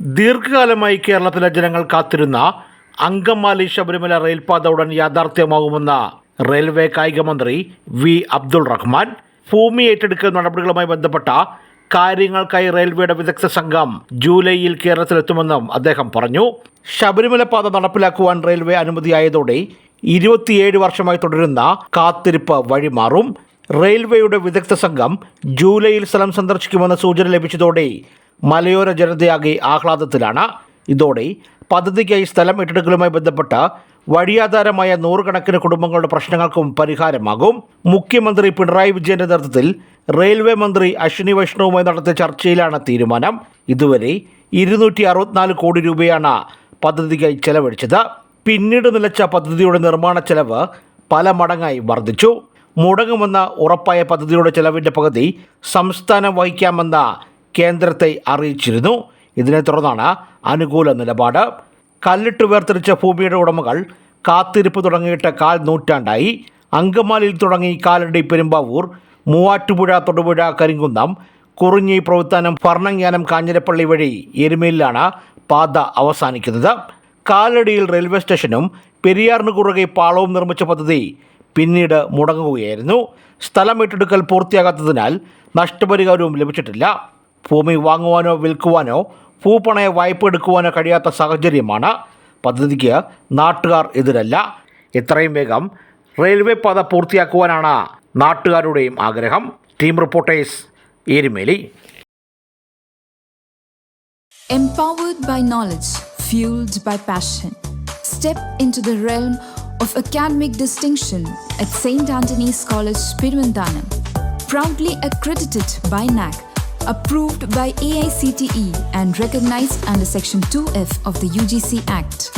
ദീർഘകാലമായി കേരളത്തിലെ ജനങ്ങൾ കാത്തിരുന്ന അങ്കമാലി ശബരിമല റെയിൽപാത ഉടൻ യാഥാർത്ഥ്യമാകുമെന്ന റെയിൽവേ കായിക മന്ത്രി വി അബ്ദുൾ റഹ്മാൻ ഭൂമി ഏറ്റെടുക്കൽ നടപടികളുമായി ബന്ധപ്പെട്ട കാര്യങ്ങൾക്കായി റെയിൽവേയുടെ വിദഗ്ധ സംഘം ജൂലൈയിൽ കേരളത്തിലെത്തുമെന്നും അദ്ദേഹം പറഞ്ഞു. ശബരിമല പാത നടപ്പിലാക്കുവാൻ റെയിൽവേ അനുമതിയായതോടെ ഇരുപത്തിയേഴ് വർഷമായി തുടരുന്ന കാത്തിരിപ്പ് വഴിമാറും. റെയിൽവേയുടെ വിദഗ്ധ സംഘം ജൂലൈയിൽ സ്ഥലം സന്ദർശിക്കുമെന്ന സൂചന ലഭിച്ചതോടെ മലയോര ജനതയാകെ ആഹ്ലാദത്തിലാണ്. ഇതോടെ പദ്ധതിക്കായി സ്ഥലം ഏറ്റെടുക്കലുമായി ബന്ധപ്പെട്ട് വഴിയാധാരമായ നൂറുകണക്കിന് കുടുംബങ്ങളുടെ പ്രശ്നങ്ങൾക്കും പരിഹാരമാകും. മുഖ്യമന്ത്രി പിണറായി വിജയന്റെ നേതൃത്വത്തിൽ റെയിൽവേ മന്ത്രി അശ്വിനി വൈഷ്ണവുമായി നടത്തിയ ചർച്ചയിലാണ് തീരുമാനം. ഇതുവരെ ഇരുന്നൂറ്റി അറുപത്തിനാല് കോടി രൂപയാണ് പദ്ധതിക്കായി ചെലവഴിച്ചത്. പിന്നീട് നിലച്ച പദ്ധതിയുടെ നിർമ്മാണ ചെലവ് പല മടങ്ങായി വർദ്ധിച്ചു. മുടങ്ങുമെന്ന ഉറപ്പായ പദ്ധതിയുടെ ചെലവിന്റെ പകുതി സംസ്ഥാനം വഹിക്കാമെന്ന കേന്ദ്രത്തെ അറിയിച്ചിരുന്നു. ഇതിനെ തുടർന്നാണ് അനുകൂല നിലപാട്. കല്ലിട്ട് വേർതിരിച്ച ഭൂമിയുടെ ഉടമകൾ കാത്തിരിപ്പ് തുടങ്ങിയിട്ട് കാൽ നൂറ്റാണ്ടായി. അങ്കമാലിയിൽ തുടങ്ങി കാലടി പെരുമ്പാവൂർ മൂവാറ്റുപുഴ തൊടുപുഴ കരിങ്കുന്നം കുറിഞ്ഞി പ്രവിത്താനം ഭരണങ്ങാനം കാഞ്ഞിരപ്പള്ളി വഴി എരുമയിലാണ് പാത അവസാനിക്കുന്നത്. കാലടിയിൽ റെയിൽവേ സ്റ്റേഷനും പെരിയാറിന് കുറുകെ പാളവും നിർമ്മിച്ച പദ്ധതി പിന്നീട് മുടങ്ങുകയായിരുന്നു. സ്ഥലം ഏറ്റെടുക്കൽ പൂർത്തിയാകാത്തതിനാൽ നഷ്ടപരിഹാരവും ലഭിച്ചിട്ടില്ല. ഭൂമി വാങ്ങുവാനോ വിൽക്കുവാനോ ഭൂപണയ വായ്പ എടുക്കുവാനോ കഴിയാത്ത സാഹചര്യമാണ് പദ്ധതിക്ക് നാട്ടുകാർ എതിരല്ല എത്രയും വേഗം റെയിൽവേ പാത പൂർത്തിയാക്കുവാനാണ് നാട്ടുകാരുടെയും ആഗ്രഹം team reporters Erimeli Empowered by knowledge, fueled by passion. Step into the realm of academic distinction at St. Anthony's College, Pirvandanam. Proudly accredited by NAC, approved by AICTE and recognized under Section 2F of the UGC Act.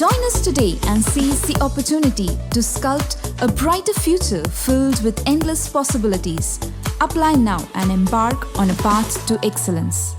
Join us today and seize the opportunity to sculpt a brighter future filled with endless possibilities. Apply now and embark on a path to excellence.